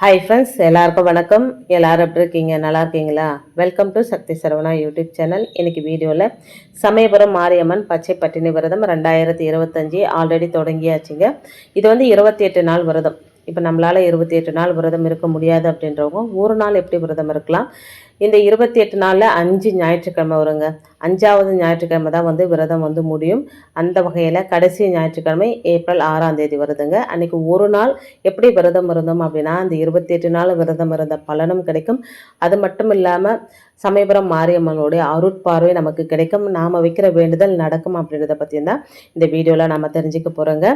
Hi friends எல்லாருக்கும் வணக்கம். எல்லாரும் எப்படி இருக்கீங்க? நல்லா இருக்கீங்களா? Welcome to Sakthi Saravana YouTube channel இன்றைக்கி வீடியோவில் சமயபுரம் மாரியம்மன் பச்சை பட்டினி விரதம் ரெண்டாயிரத்தி இருபத்தஞ்சி ஆல்ரெடி தொடங்கியாச்சுங்க. இது வந்து இருபத்தி எட்டு நாள் விரதம். இப்போ நம்மளால் இருபத்தி எட்டு நாள் விரதம் இருக்க முடியாது அப்படின்றவங்க ஒரு நாள் எப்படி விரதம் இருக்கலாம்? இந்த இருபத்தி எட்டு நாளில் அஞ்சு ஞாயிற்றுக்கிழமை வருங்க. அஞ்சாவது ஞாயிற்றுக்கிழமை தான் வந்து விரதம் வந்து முடியும். அந்த வகையில் கடைசி ஞாயிற்றுக்கிழமை ஏப்ரல் ஆறாம் தேதி வருதுங்க. அன்றைக்கி ஒரு நாள் எப்படி விரதம் இருந்தோம் அப்படின்னா அந்த இருபத்தி எட்டு நாள் விரதம் இருந்த பலனும் கிடைக்கும். அது மட்டும் இல்லாமல் சமயபுரம் மாரியம்மனுடைய அருட்பார்வை நமக்கு கிடைக்கும். நாம் வைக்கிற வேண்டுதல் நடக்கும் அப்படின்றத பற்றி தான் இந்த வீடியோவில் நம்ம தெரிஞ்சுக்க போகிறோங்க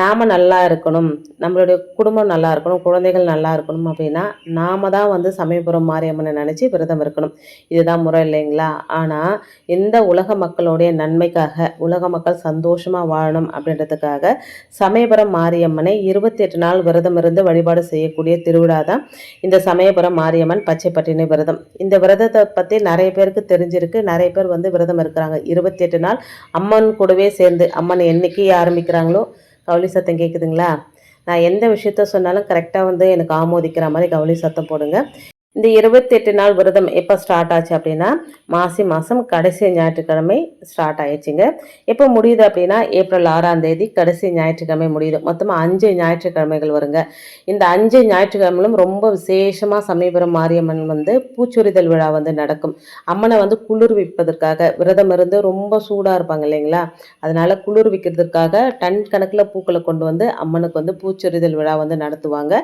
நாம் நல்லா இருக்கணும். நம்மளுடைய குடும்பம் நல்லா இருக்கணும். குழந்தைகள் நல்லா இருக்கணும் அப்படின்னா நாம தான் வந்து சமயபுரம் மாரியம்மனை நினச்சி விரதம் இருக்கணும். இதுதான் முறை இல்லைங்களா? ஆனால் இந்த உலக மக்களுடைய நன்மைக்காக உலக மக்கள் சந்தோஷமாக வாழணும் அப்படின்றதுக்காக சமயபுரம் மாரியம்மனை இருபத்தி எட்டு நாள் விரதம் இருந்து வழிபாடு செய்யக்கூடிய திருவிழா தான் இந்த சமயபுரம் மாரியம்மன் பச்சைப்பட்டினி விரதம். இந்த விரதத்தை பற்றி நிறைய பேருக்கு தெரிஞ்சிருக்கு. நிறைய பேர் வந்து விரதம் இருக்கிறாங்க. இருபத்தி எட்டு நாள் அம்மன் கூடவே சேர்ந்து அம்மன் என்னைக்கு ஆரம்பிக்கிறாங்களோ? கவுளி சத்தம் கேட்குதுங்களா நான் எந்த விஷயத்த சொன்னாலும் கரெக்டாக வந்து எனக்கு ஆமோதிக்கிற மாதிரி கவுளி சத்தம் போடுங்க. இந்த இருபத்தெட்டு நாள் விரதம் எப்போ ஸ்டார்ட் ஆச்சு அப்படின்னா மாசி மாதம் கடைசி ஞாயிற்றுக்கிழமை ஸ்டார்ட் ஆயிடுச்சுங்க. எப்போ முடியுது அப்படின்னா ஏப்ரல் ஆறாம் தேதி கடைசி ஞாயிற்றுக்கிழமை முடியுது. மொத்தமாக அஞ்சு ஞாயிற்றுக்கிழமைகள் வருங்க. இந்த அஞ்சு ஞாயிற்றுக்கிழமைகளும் ரொம்ப விசேஷமாக சமயபுரம் மாரியம்மன் வந்து பூச்சொரிதல் விழா வந்து நடக்கும். அம்மனை வந்து குளிர்விப்பதற்காக விரதம் இருந்து ரொம்ப சூடாக இருப்பாங்க இல்லைங்களா? அதனால் குளிர்விக்கிறதுக்காக டன் கணக்கில் பூக்களை கொண்டு வந்து அம்மனுக்கு வந்து பூச்சொரிதல் விழா வந்து நடத்துவாங்க.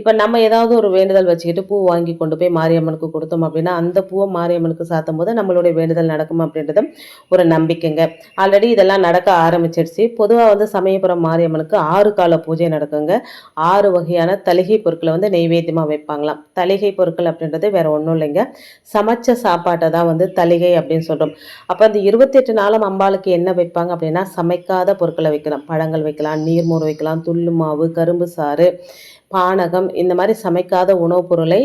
இப்போ நம்ம ஏதாவது ஒரு வேண்டுதல் வச்சுக்கிட்டு பூ வாங்கி கொண்டு போய் மாரியம்மனுக்கு கொடுத்தோம் அப்படின்னா அந்த பூவை மாரியம்மனுக்கு சாத்தும் போது நம்மளுடைய வேண்டுதல் நடக்கும் அப்படின்றது ஒரு நம்பிக்கைங்க. ஆல்ரெடி இதெல்லாம் நடக்க ஆரம்பிச்சிடுச்சு பொதுவாக வந்து சமயபுரம் மாரியம்மனுக்கு ஆறு கால பூஜை நடக்குங்க. ஆறு வகையான தலிகை பொருட்களை வந்து நெய்வேத்தியமாக வைப்பாங்களாம். தலிகை பொருட்கள் அப்படின்றது வேற ஒன்றும் இல்லைங்க. சமைச்ச சாப்பாட்டை தான் வந்து தலிகை அப்படின்னு சொல்கிறோம் அப்போ அந்த இருபத்தெட்டு நாளும் அம்பாளுக்கு என்ன வைப்பாங்க அப்படின்னா சமைக்காத பொருட்களை வைக்கலாம். பழங்கள் வைக்கலாம் நீர்மோர் வைக்கலாம் துள்ளு மாவு கரும்பு சாறு பானகம் இந்த மாதிரி சமைக்காத உணவுப் பொருளை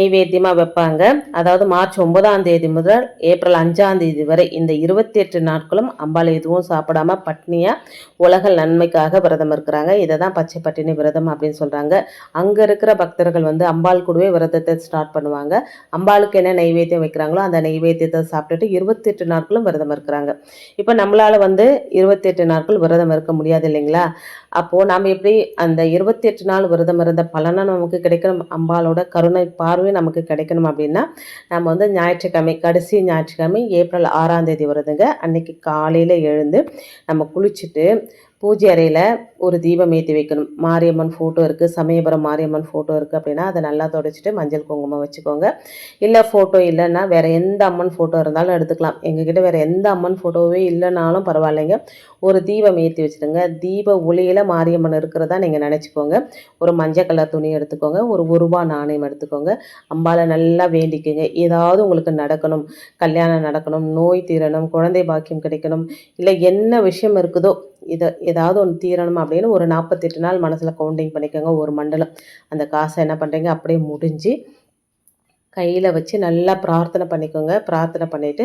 நைவேத்தியமாக வைப்பாங்க. அதாவது மார்ச் ஒன்பதாம் தேதி முதல் ஏப்ரல் அஞ்சாம் தேதி வரை இந்த இருபத்தி எட்டு நாட்களும் அம்பாள் எதுவும் சாப்பிடாம பட்னியாக உலக நன்மைக்காக விரதம் இருக்கிறாங்க. இதை தான் பச்சை பட்டினி விரதம் அப்படின்னு சொல்கிறாங்க அங்கே இருக்கிற பக்தர்கள் வந்து அம்பாள் கூடவே விரதத்தை ஸ்டார்ட் பண்ணுவாங்க. அம்பாளுக்கு என்ன நைவேத்தியம் வைக்கிறாங்களோ அந்த நைவேத்தியத்தை சாப்பிட்டுட்டு இருபத்தெட்டு நாட்களும் விரதம் இருக்கிறாங்க. இப்போ நம்மளால் வந்து இருபத்தெட்டு நாட்கள் விரதம் இருக்க முடியாது இல்லைங்களா? அப்போது நாம் எப்படி அந்த இருபத்தி எட்டு நாள் விரதம் இருந்த பலனை நமக்கு கிடைக்கணும்? அம்பாளோட கருணை பார்வை நமக்கு கிடைக்கணும் அப்படின்னா நம்ம வந்து ஞாயிற்றுக்கிழமை கடைசி ஞாயிற்றுக்கிழமை ஏப்ரல் ஆறாம் தேதி வருதுங்க அன்னைக்கு காலையில் எழுந்து நம்ம குளிச்சுட்டு பூஜை அறையில் ஒரு தீபம் ஏற்றி வைக்கணும். மாரியம்மன் ஃபோட்டோ இருக்குது சமயபுரம் மாரியம்மன் ஃபோட்டோ இருக்குது அப்படின்னா அதை நல்லா தொடச்சிட்டு மஞ்சள் குங்குமம் வச்சுக்கோங்க. இல்லை ஃபோட்டோ இல்லைன்னா வேறு எந்த அம்மன் ஃபோட்டோ இருந்தாலும் எடுத்துக்கலாம். எங்ககிட்ட வேறு எந்த அம்மன் ஃபோட்டோவே இல்லைனாலும் பரவாயில்லைங்க. ஒரு தீபம் ஏற்றி வச்சுருங்க. தீப ஒளியில் மாரியம்மன் இருக்கிறதா நீங்கள் நினச்சிக்கோங்க. ஒரு மஞ்சள் கலர் துணி எடுத்துக்கோங்க. ஒரு ஒருபா நாணயம் எடுத்துக்கோங்க. அம்பாவை நல்லா வேண்டிக்கோங்க. ஏதாவது உங்களுக்கு நடக்கணும். கல்யாணம் நடக்கணும். நோய் தீரணும். குழந்தை பாக்கியம் கிடைக்கணும். இல்லை என்ன விஷயம் இருக்குதோ இதை ஏதாவது ஒன்று தீரணும் அப்படின்னு ஒரு நாற்பத்தெட்டு நாள் மனசில் கவுண்டிங் பண்ணிக்கோங்க. ஒரு மண்டலம். அந்த காசை என்ன பண்ணுறீங்க அப்படியே முடிஞ்சு கையில் வச்சு நல்லா பிரார்த்தனை பண்ணிக்கோங்க. பிரார்த்தனை பண்ணிவிட்டு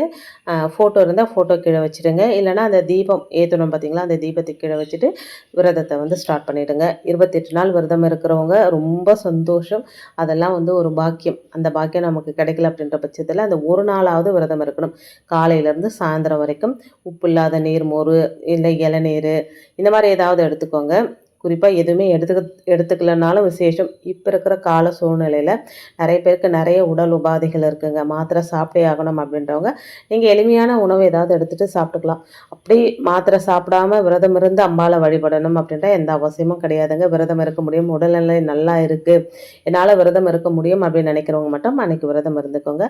ஃபோட்டோ இருந்தால் ஃபோட்டோ கீழே வச்சுடுங்க. இல்லைனா அந்த தீபம் ஏற்றணும் பார்த்தீங்களா அந்த தீபத்துக்கு கீழே வச்சுட்டு விரதத்தை வந்து ஸ்டார்ட் பண்ணிவிடுங்க இருபத்தெட்டு நாள் விரதம் இருக்கிறவங்க ரொம்ப சந்தோஷம். அதெல்லாம் வந்து ஒரு பாக்கியம். அந்த பாக்கியம் நமக்கு கிடைக்கல அப்படின்ற பட்சத்தில் அந்த ஒரு நாளாவது விரதம் இருக்கணும். காலையிலேருந்து சாயந்தரம் வரைக்கும் உப்பு இல்லாத நீர் மோர் இல்லை இளநீர் இந்த மாதிரி ஏதாவது எடுத்துக்கோங்க. குறிப்பாக எதுவுமே எடுத்துக்க எடுத்துக்கலனாலும் விசேஷம் இப்போ இருக்கிற கால சூழ்நிலையில் நிறைய பேருக்கு நிறைய உடல் உபாதைகள் இருக்குங்க. மாத்திரை சாப்பிட்டே ஆகணும் அப்படின்றவங்க நீங்கள் எளிமையான உணவு ஏதாவது எடுத்துகிட்டு சாப்பிட்டுக்கலாம். அப்படி மாத்திரை சாப்பிடாம விரதம் இருந்து அம்பாவை வழிபடணும் அப்படின்ற எந்த அவசியமும் கிடையாதுங்க. விரதம் இருக்க முடியும். உடல்நிலை நல்லா இருக்குது என்னால் விரதம் இருக்க முடியும் அப்படின்னு நினைக்கிறவங்க மட்டும் அன்றைக்கி விரதம் இருந்துக்கோங்க.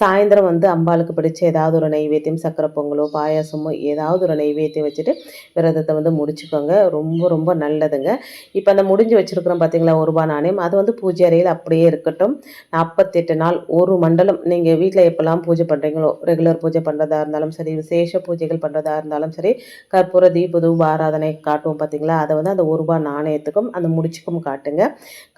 சாயந்தரம் வந்து அம்பாளுக்கு பிடிச்ச ஏதாவது ஒரு நைவேத்தியம் சக்கரை பொங்கலோ பாயாசமோ ஏதாவது ஒரு நைவேத்தியம் வச்சுட்டு விரதத்தை வந்து முடிச்சுக்கோங்க. ரொம்ப ரொம்ப நல்லதுங்க. பாருங்கள் இப்போ அந்த முடிஞ்சு வச்சுருக்குறோம் பார்த்தீங்களா ஒரு ரூபா நாணயம். அது வந்து பூஜை அறையில் அப்படியே இருக்கட்டும். நாற்பத்தெட்டு நாள் ஒரு மண்டலம். நீங்கள் வீட்டில் எப்போல்லாம் பூஜை பண்ணுறீங்களோ ரெகுலர் பூஜை பண்ணுறதா இருந்தாலும் சரி விசேஷ பூஜைகள் பண்ணுறதா இருந்தாலும் சரி கற்பூர தீப தூப ஆராதனை காட்டுவோம் பார்த்தீங்களா அதை வந்து அந்த ஒரு ரூபா நாணயத்துக்கும் அந்த முடிச்சுக்கும் காட்டுங்க.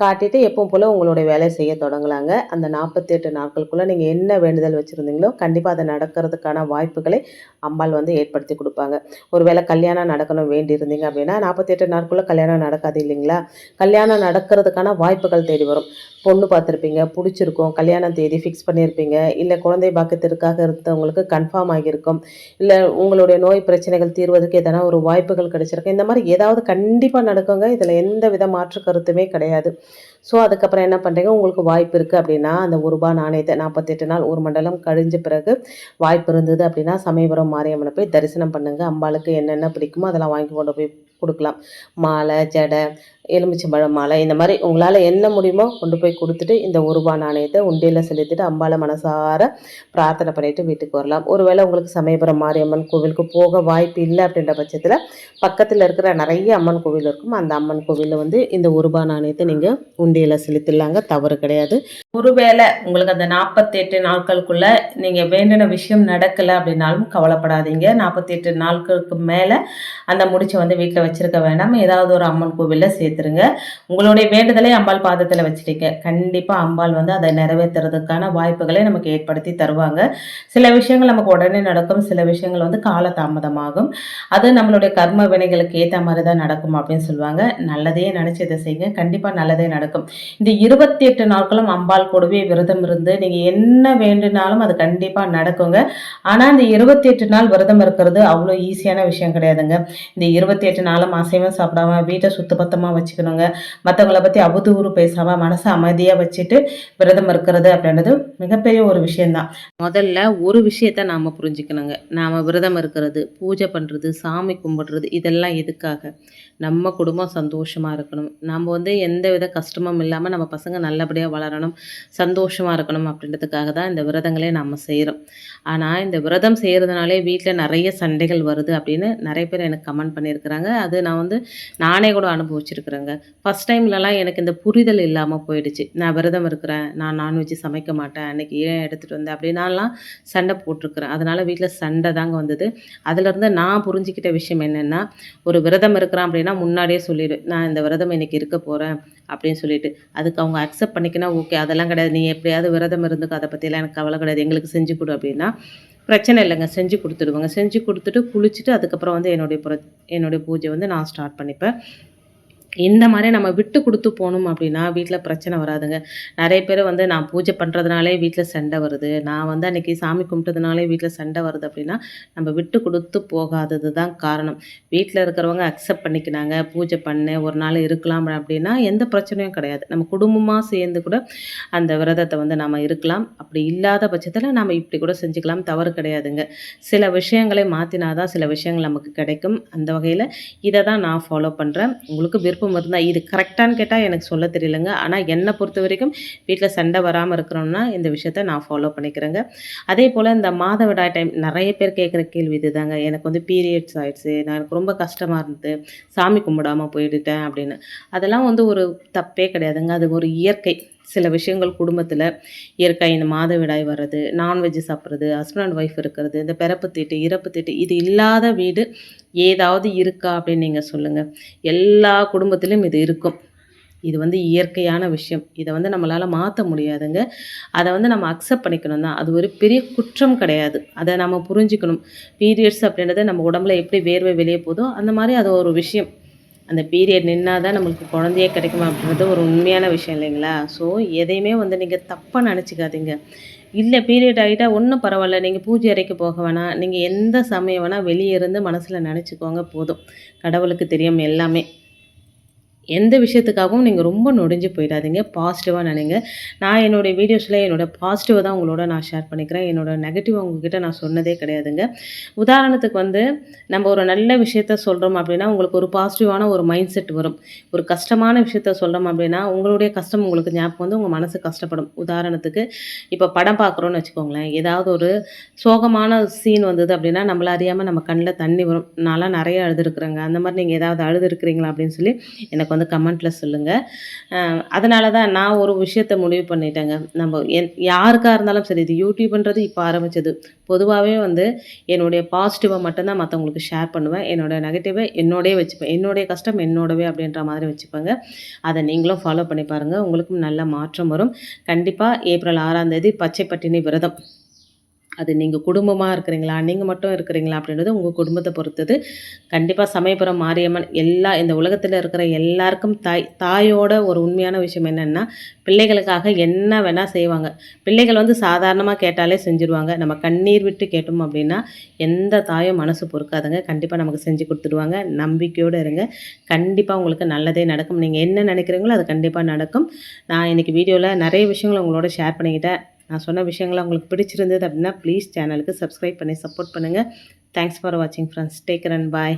காட்டிட்டு எப்பவும் போல் உங்களுடைய வேலையை செய்ய தொடங்கலாங்க. அந்த நாற்பத்தெட்டு நாட்களுக்குள்ளே நீங்கள் என்ன வேண்டுதல் வச்சுருந்தீங்களோ கண்டிப்பாக அதை நடக்கிறதுக்கான வாய்ப்புகளை அம்பாள் வந்து ஏற்படுத்தி கொடுப்பாங்க. ஒருவேளை கல்யாணம் நடக்கணும் வேண்டி இருந்தீங்க அப்படின்னா நாற்பத்தெட்டு நாட்குள்ளே கல்யாணம் கல்யாணம் நடக்காது இல்லைங்களா? கல்யாணம் நடக்கிறதுக்கான வாய்ப்புகள் தேடி வரும். பொண்ணு பார்த்துருப்பீங்க பிடிச்சிருக்கும் கல்யாணம் தேதி ஃபிக்ஸ் பண்ணியிருப்பீங்க இல்லை குழந்தை பாக்கியத்திற்காக இருந்தவங்களுக்கு கன்ஃபார்ம் ஆகியிருக்கும் இல்லை உங்களுடைய நோய் பிரச்சனைகள் தீர்வதற்கு எதனா ஒரு வாய்ப்புகள் கிடைச்சிருக்கும். இந்த மாதிரி ஏதாவது கண்டிப்பாக நடக்குங்க இதில் எந்த வித மாற்று கருத்துமே கிடையாது. ஸோ அதுக்கப்புறம் என்ன பண்ணுறீங்க உங்களுக்கு வாய்ப்பு இருக்குது அப்படின்னா அந்த ஒரு ரூபா நாணயத்தை நாற்பத்தெட்டு நாள் ஒரு மண்டலம் கழிஞ்ச பிறகு வாய்ப்பு இருந்தது அப்படின்னா சமயபுரம் மாரியம்மனை போய் தரிசனம் பண்ணுங்கள் அம்பாளுக்கு என்னென்ன பிடிக்குமோ அதெல்லாம் வாங்கி கொண்டு போய் கொடுக்கலாம். மாலை ஜடை எலுமிச்சம்பழம் மாலை இந்த மாதிரி உங்களால் என்ன முடியுமோ கொண்டு போய் கொடுத்துட்டு இந்த ஒரு ரூபா நாணயத்தை உண்டியில் செலுத்திட்டு அம்பாளை மனசார பிரார்த்தனை பண்ணிவிட்டு வீட்டுக்கு வரலாம். ஒருவேளை உங்களுக்கு சமயபுரம் மாரியம்மன் கோவிலுக்கு போக வாய்ப்பு இல்லை அப்படின்ற பட்சத்தில் பக்கத்தில் இருக்கிற நிறைய அம்மன் கோவில் இருக்கும். அந்த அம்மன் கோவிலில் வந்து இந்த ஒரு ரூபா நாணயத்தை நீங்கள் உண்டியில் செலுத்திடலாங்க. தவறு கிடையாது. ஒருவேளை உங்களுக்கு அந்த நாற்பத்தெட்டு நாட்களுக்குள்ளே நீங்கள் வேண்டின விஷயம் நடக்கலை அப்படின்னாலும் கவலைப்படாதீங்க. நாற்பத்தெட்டு நாட்களுக்கு மேலே அந்த முடிச்சை வந்து வீட்டில் வச்சுருக்க வேண்டாம் ஏதாவது ஒரு அம்மன் கோவிலில் சேர்த்துருங்க உங்களுடைய வேண்டுதலை அம்பாள் பாதத்தில் வச்சுட்டீங்க கண்டிப்பாக அம்பாள் வந்து அதை நிறைவேற்றுறதுக்கான வாய்ப்புகளை நமக்கு ஏற்படுத்தி தருவாங்க. சில விஷயங்கள் நமக்கு உடனே நடக்கும். சில விஷயங்கள் வந்து காலதாமதமாகும். அது நம்மளுடைய கர்ம வினைகளுக்கு ஏற்ற மாதிரி தான் நடக்கும் அப்படின்னு சொல்லுவாங்க. நல்லதையே நினச்சி இதை செய்யுங்க. கண்டிப்பாக நல்லதே நடக்கும். இந்த இருபத்தி எட்டு நாட்களும் அம்பாள் கூடவே விரதம் இருந்து நீங்கள் என்ன வேண்டுனாலும் அது கண்டிப்பாக நடக்குங்க. ஆனால் இந்த இருபத்தி எட்டு நாள் விரதம் இருக்கிறது அவ்வளோ ஈஸியான விஷயம் கிடையாதுங்க. இந்த இருபத்தி எட்டு நாளும் அசைவம் சாப்பிடாம வீட்டை சுத்தபத்தமாக வச்சுக்கணுங்க. மற்றவங்கள பற்றி அவதூறு பேசாமல் மனசை அமைதியாக வச்சுட்டு விரதம் இருக்கிறது அப்படின்றது மிகப்பெரிய ஒரு விஷயந்தான் முதல்ல ஒரு விஷயத்த நாம் புரிஞ்சுக்கணுங்க. நாம் விரதம் இருக்கிறது பூஜை பண்ணுறது சாமி கும்பிடுறது இதெல்லாம் எதுக்காக? நம்ம குடும்பம் சந்தோஷமாக இருக்கணும். நம்ம வந்து எந்த வித கஷ்டமும் இல்லாமல் நம்ம பசங்க நல்லபடியாக வளரணும் சந்தோஷமாக இருக்கணும் அப்படின்றதுக்காக தான் இந்த விரதங்களே நம்ம செய்கிறோம் ஆனால் இந்த விரதம் செய்கிறதுனாலே வீட்டில் நிறைய சண்டைகள் வருது அப்படின்னு நிறைய பேர் எனக்கு கமெண்ட் பண்ணியிருக்கிறாங்க. அது நான் வந்து நானே கூட இருக்கிறேங்க. ஃபஸ்ட் டைம்லலாம் எனக்கு இந்த புரிதல் இல்லாமல் போயிடுச்சு. நான் விரதம் இருக்கிறேன். நான் நான்வெஜ் சமைக்க மாட்டேன். அன்றைக்கி ஏன் எடுத்துகிட்டு வந்தேன் அப்படின்னாலாம் சண்டை போட்டிருக்கிறேன். அதனால் வீட்டில் சண்டை தாங்க வந்தது. அதுலேருந்து நான் புரிஞ்சுக்கிட்ட விஷயம் என்னென்னா ஒரு விரதம் இருக்கிறான் அப்படின்னா முன்னாடியே சொல்லிடு. நான் இந்த விரதம் இன்றைக்கி இருக்க போகிறேன் அப்படின்னு சொல்லிட்டு. அதுக்கு அவங்க அக்செப்ட் பண்ணிக்கினா ஓகே அதெல்லாம் கிடையாது. நீ எப்படியாவது விரதம் இருந்துக்கோ அதை பற்றியெல்லாம் எனக்கு கவலை கிடையாது. எங்களுக்கு செஞ்சு கொடு அப்படின்னா பிரச்சனை இல்லைங்க. செஞ்சு கொடுத்துடுவாங்க. செஞ்சு கொடுத்துட்டு குளிச்சுட்டு அதுக்கப்புறம் வந்து என்னுடைய புற என்னுடைய பூஜை வந்து நான் ஸ்டார்ட் பண்ணிப்பேன். இந்த மாதிரி நம்ம விட்டு கொடுத்து போகணும் அப்படின்னா வீட்டில் பிரச்சனை வராதுங்க. நிறைய பேர் வந்து நான் பூஜை பண்ணுறதுனாலே வீட்டில் சண்டை வருது. நான் வந்து அன்றைக்கி சாமி கும்பிட்டதுனாலே வீட்டில் சண்டை வருது அப்படின்னா நம்ம விட்டு கொடுத்து போகாதது தான் காரணம். வீட்டில் இருக்கிறவங்க அக்செப்ட் பண்ணிக்கினாங்க பூஜை பண்ணு ஒரு நாள் இருக்கலாம் அப்படின்னா எந்த பிரச்சனையும் கிடையாது. நம்ம குடும்பமாக சேர்ந்து கூட அந்த விரதத்தை வந்து நம்ம இருக்கலாம். அப்படி இல்லாத பட்சத்தில் நம்ம இப்படி கூட செஞ்சுக்கலாம். தவறு கிடையாதுங்க. சில விஷயங்களை மாற்றினா தான் சில விஷயங்கள் நமக்கு கிடைக்கும். அந்த வகையில் இதை தான் நான் ஃபாலோ பண்ணுறேன் உங்களுக்கு விருப்பம் விருப்பம் இருந்தால் இது கரெக்டானு கேட்டால் எனக்கு சொல்ல தெரியலங்க. ஆனால் என்னை பொறுத்த வரைக்கும் வீட்டில் சண்டை வராமல் இருக்கிறோம்னா இந்த விஷயத்த நான் ஃபாலோ பண்ணிக்கிறேங்க. அதே போல் இந்த மாதவிடாய் டைம் நிறைய பேர் கேட்குற கேள்வி இதுதாங்க. எனக்கு வந்து பீரியட்ஸ் ஆகிடுச்சு நான் எனக்கு ரொம்ப கஷ்டமாக இருந்தது. சாமி கும்பிடாமல் போயிடுட்டேன் அப்படின்னு. அதெல்லாம் வந்து ஒரு தப்பே கிடையாதுங்க. அது ஒரு இயற்கை. சில விஷயங்கள் குடும்பத்தில் இயற்கை இந்த மாதவிடாய் வர்றது நான்வெஜ் சாப்பிட்றது ஹஸ்பண்ட் அண்ட் ஒய்ஃப் இருக்கிறது இந்த பிறப்பு தீட்டு இறப்பு தீட்டு இது இல்லாத வீடு ஏதாவது இருக்கா அப்படின்னு நீங்கள் சொல்லுங்கள் எல்லா குடும்பத்திலும் இது இருக்கும். இது வந்து இயற்கையான விஷயம். இதை வந்து நம்மளால் மாற்ற முடியாதுங்க. அதை வந்து நம்ம அக்செப்ட் பண்ணிக்கணும் தான் அது ஒரு பெரிய குற்றம் கிடையாது. அதை நம்ம புரிஞ்சுக்கணும். பீரியட்ஸ் அப்படின்றது நம்ம உடம்புல எப்படி வேர்வை வெளியே போதோ அந்த மாதிரி அது ஒரு விஷயம். அந்த பீரியட் நின்னால் தான் நம்மளுக்கு குழந்தையே கிடைக்குமா அப்படின்றது ஒரு உண்மையான விஷயம் இல்லைங்களா? ஸோ எதையுமே வந்து நீங்கள் தப்பாக நினச்சிக்காதீங்க. இல்லை பீரியட் ஆகிட்டா ஒன்றும் பரவாயில்ல. நீங்கள் பூஜை அறைக்கு போக வேணாம். நீங்கள் எந்த சமயம் வேணால் வெளியே இருந்து மனசில் நினச்சிக்கோங்க போதும். கடவுளுக்கு தெரியும் எல்லாமே. எந்த விஷயத்துக்காகவும் நீங்கள் ரொம்ப நொடிஞ்சு போயிடாதீங்க பாசிட்டிவாக நினைங்க. நான் என்னுடைய வீடியோஸில் என்னோடய பாசிட்டிவை தான் உங்களோட நான் ஷேர் பண்ணிக்கிறேன். என்னோடய நெகட்டிவ் உங்ககிட்ட நான் சொன்னதே கிடையாதுங்க. உதாரணத்துக்கு வந்து நம்ம ஒரு நல்ல விஷயத்த சொல்கிறோம் அப்படின்னா உங்களுக்கு ஒரு பாசிட்டிவான ஒரு மைண்ட் செட் வரும். ஒரு கஷ்டமான விஷயத்த சொல்கிறோம் அப்படின்னா உங்களுடைய கஷ்டம் உங்களுக்கு ஞாபகம் வந்து உங்கள் மனசு கஷ்டப்படும். உதாரணத்துக்கு இப்போ படம் பார்க்குறோன்னு வச்சுக்கோங்களேன். ஏதாவது ஒரு சோகமான சீன் வந்தது அப்படின்னா நம்மள அறியாமல் நம்ம கண்ணில் தண்ணி வரும். நான்லாம் நிறைய அழுதுருக்குறேங்க. அந்த மாதிரி நீங்கள் ஏதாவது அழுதுருக்குறீங்களா அப்படின்னு சொல்லி எனக்கு எனக்கு வந்து கமெண்ட்டில் சொல்லுங்கள் அதனால தான் நான் ஒரு விஷயத்தை முடிவு பண்ணிட்டேங்க. நம்ம என் யாருக்காக இருந்தாலும் சரி இது யூடியூப்ன்றது இப்போ ஆரம்பித்தது பொதுவாகவே வந்து என்னுடைய பாசிட்டிவை மட்டும்தான் மற்றவங்களுக்கு ஷேர் பண்ணுவேன். என்னோடய நெகட்டிவை என்னோடய வச்சுப்பேன். என்னுடைய கஷ்டம் என்னோடவே அப்படின்ற மாதிரி வச்சுப்பேங்க. அதை நீங்களும் ஃபாலோ பண்ணி பாருங்கள் உங்களுக்கும் நல்ல மாற்றம் வரும். கண்டிப்பாக ஏப்ரல் ஆறாம் தேதி பச்சை பட்டினி விரதம். அது நீங்கள் குடும்பமாக இருக்கிறீங்களா? நீங்கள் மட்டும் இருக்கிறீங்களா? அப்படின்றது உங்கள் குடும்பத்தை பொறுத்தது. கண்டிப்பாக சமயபுரம் மாரியம்மன் எல்லா இந்த உலகத்தில் இருக்கிற எல்லாருக்கும் தாய் தாயோட ஒரு உண்மையான விஷயம் என்னென்னா பிள்ளைகளுக்காக என்ன வேணால் செய்வாங்க. பிள்ளைகள் வந்து சாதாரணமாக கேட்டாலே செஞ்சுருவாங்க. நம்ம கண்ணீர் விட்டு கேட்டோம் அப்படின்னா எந்த தாயும் மனசு பொறுக்காதுங்க. கண்டிப்பாக நமக்கு செஞ்சு கொடுத்துடுவாங்க. நம்பிக்கையோடு இருங்க. கண்டிப்பாக உங்களுக்கு நல்லதே நடக்கும். நீங்கள் என்ன நினைக்கிறீங்களோ அது கண்டிப்பாக நடக்கும். நான் இன்றைக்கி வீடியோவில் நிறைய விஷயங்களை உங்களோட ஷேர் பண்ணிக்கிட்டேன். நான் சொன்ன விஷயங்கள் உங்களுக்கு பிடிச்சிருந்தது அப்படின்னா ப்ளீஸ் சேனலுக்கு சப்ஸ்கிரைப் பண்ணி சப்போர்ட் பண்ணுங்கள் தேங்க்ஸ் ஃபார் வாட்சிங் ஃப்ரெண்ட்ஸ் டேக் ரன் பாய்